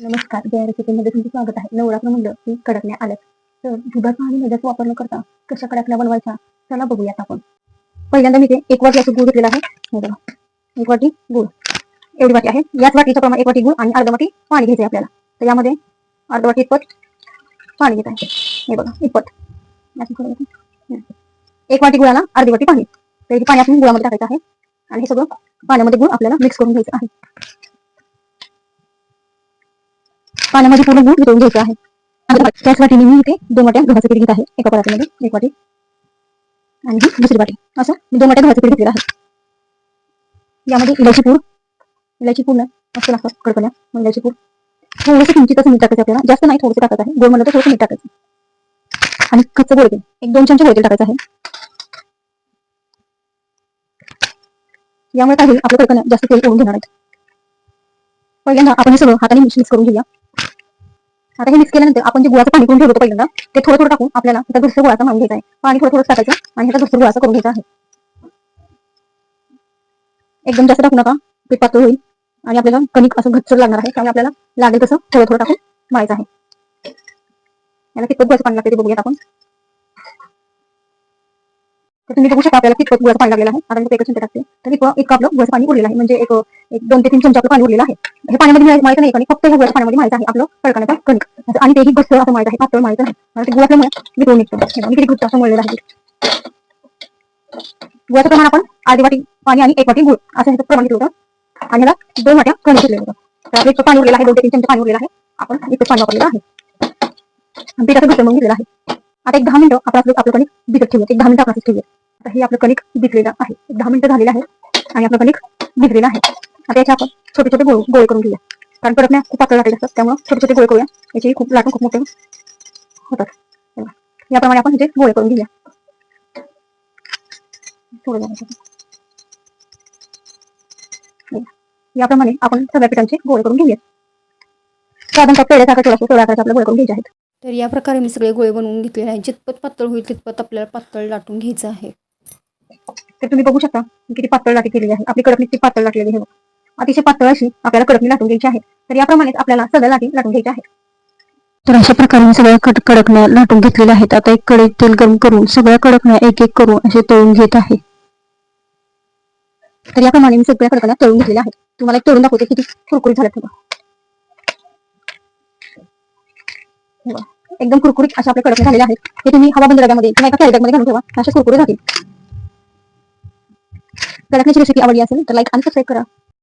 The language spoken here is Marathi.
नमस्कार जय रेसिपीमध्ये तुमचं स्वागत आहे. नवरात्र म्हणलं की कडकण्या आल्यात. तर दुधाचा आणि मैद्याचा वापर न करता कशा कडकण्या बनवायच्या चला बघूयात आपण. पहिल्यांदा मी ते एक वाटी असं गुळ घेतलेला आहे. बघा. एक वाटी गुळ. एवढी वाटी आहे. याच वाटीच्या प्रमाण एक वाटी गुळ आणि अर्धा वाटी पाणी घ्यायचं आपल्याला. तर यामध्ये अर्धा वाटी इतपत पाणी घेत आहे. हे बघा इतपत. एक वाटी गुळाला अर्धी वाटी पाणी. तर हे पाणी आपण गुळामध्ये टाकायचं आहे. आणि हे सगळं पाण्यामध्ये गुळ आपल्याला मिक्स करून घ्यायचं आहे. पाण्यामध्ये पूर्ण गुळ वितळून घ्यायचं आहे. आणि त्याच वाटीने मी इथे दोन वाट्या गव्हाचं पीठ घेत आहे. एका परातीमध्ये एक वाटी. आणि ही दुसरी वाटी. असं मी दोन वाट्या गव्हाचं पीठ घेतलेलं आहे. यामध्ये इलायची पूड इलायची पूड नाही मस्त लागतात कडकण्या मग इलायची पूड. थोडंसं किंचितच मीठ टाकायचं आपल्याला. जास्त नाही थोडंसं टाकायचं आहे. गोड म्हणलं तर थोडंसं मीठ टाकायचं. आणि कच्चं गोड एक दोन चमचे गोड टाकायचं आहे. यामुळे काय होईल? आपल्या कडकण्या जास्त तेल ओढून घेणार आहेत पहिल्यांदा आपण हे सगळं हाताने मिक्स करून घेऊया. आता हे मिक्स केल्यानंतर आपण जे गुळाचं पाणी करून ठेवलं पहिल्यांदा ते थोडं थोडं टाकून आपल्याला त्या दुसऱ्या गुळाचा मान घ्यायचा आहे. पाणी थोडं थोडं टाकायचं आणि ह्याचा दुसऱ्या गुळाचा करून घ्यायचा आहे. एकदम जास्त टाकू नका. ते पातळ होईल आणि आपल्याला कणिक असं घट्टसर लागणार आहे त्यामुळे आपल्याला लागेल तसं थोडं थोडं टाकून मळायचं आहे. याला कितपत गुळाचं पाणी लागते ते बघूयात आपण. तर तुम्ही बघू शकता आपल्याला कितपत गुळाचं पाणी लागलेलं आहे. आता मी एकच चमचा टाकते. तर इतकं इतकं आपलं गुळाचं पाणी उरलेलं आहे. म्हणजे एक एक दोन ते तीन चमचा आपलं पाणी उरलेलं आहे. हे पाण्यामध्ये मिळायचं माहिती नाही कणिक फक्त ह्या गुळाच्या पाण्यामध्ये माहिती आहे. आपलं कडकण्याचा कणिक. आणि तेही घट्ट असं माहीत आहे. पातळ माहीत आहे. आणि ते गुळ मी दोन निघतो हे मी किती घट्ट असं मिळलेलं आहे. गुळाचं प्रमाण आपण अर्धी वाटी पाणी आणि एक वाटी गुळ असं ह्याचं प्रमाण घेतलं होतं. आणि ह्याला दोन वाट्या कणिक घेतलेलं होतं. तर आपलं इतकं पाणी उरलेलं आहे. दोन ते तीन चमचा पाणी उरलेलं आहे. आपण इतकं पाणी वापरलेलं आहे. आणि पीठ असं घट्ट मग घेतलेलं आहे. आता एक दहा मिनिटं आपण आपलं आपलं कणिक भिजत ठेवूया. एक दहा मिनिटं आपण ठेवूया. तर हे आपलं कणिक भिजलेलं आहे. दहा मिनिटं झालेलं आहे आणि आपलं कणिक भिजलेलं आहे. आता याचे आपण छोटे छोटे गोळे गोळे करून घेऊया. कारण कडकण्या खूप पातळ लाटेल असतात त्यामुळे छोटे छोटे गोळे करूया. याची खूप लाटून खूप मोठे होतात. याप्रमाणे आपण याचे गोळे करून घेऊया. याप्रमाणे आपण सगळ्या पिठांचे गोळे करून घेऊया. साधारणतः पेढ्यासारखा केला असतो आकाराचे आपल्या गोळे करून घ्यायचे आहेत. तर या प्रकारे मी सगळे गोळे बनवून घेतलेले आहे जितपत पातळ होईल तितपत आपल्याला पातळ लाटून घ्यायचं आहे. तर तुम्ही बघू शकता किती पातळ लाटी केलेली आहे आपली कडकणी पातळ लाटलेली आहे अतिशय पातळ अशी आपल्याला कडकणी लाटून घ्यायची आहे. तर याप्रमाणेच आपल्याला सगळ्या लाटी लाटून घ्यायच्या आहेत. तर अशा प्रकारे सगळ्या कड कडकण्या लाटून घेतलेल्या आहेत आता एक कडे तेल गरम करून सगळ्या कडकण्या एक एक करून असे तळून घेत आहे. तर याप्रमाणे मी सगळ्या कडकण्या तळून घेतलेल्या आहेत. तुम्हाला एक तळून दाखवते किती कुरकुरीत झाल्यात बघा. एकदम कुरकुरीत अशा आपल्या कडकण्या झालेल्या आहेत. हे तुम्ही हवा बंद डब्यामध्ये किंवा एका कॅरी मध्ये घालून ठेवा. अशा कुरकुरीत राहतील कडकण्याची रेसिपी आवडली असेल तर लाईक आणि सबस्क्राईब करा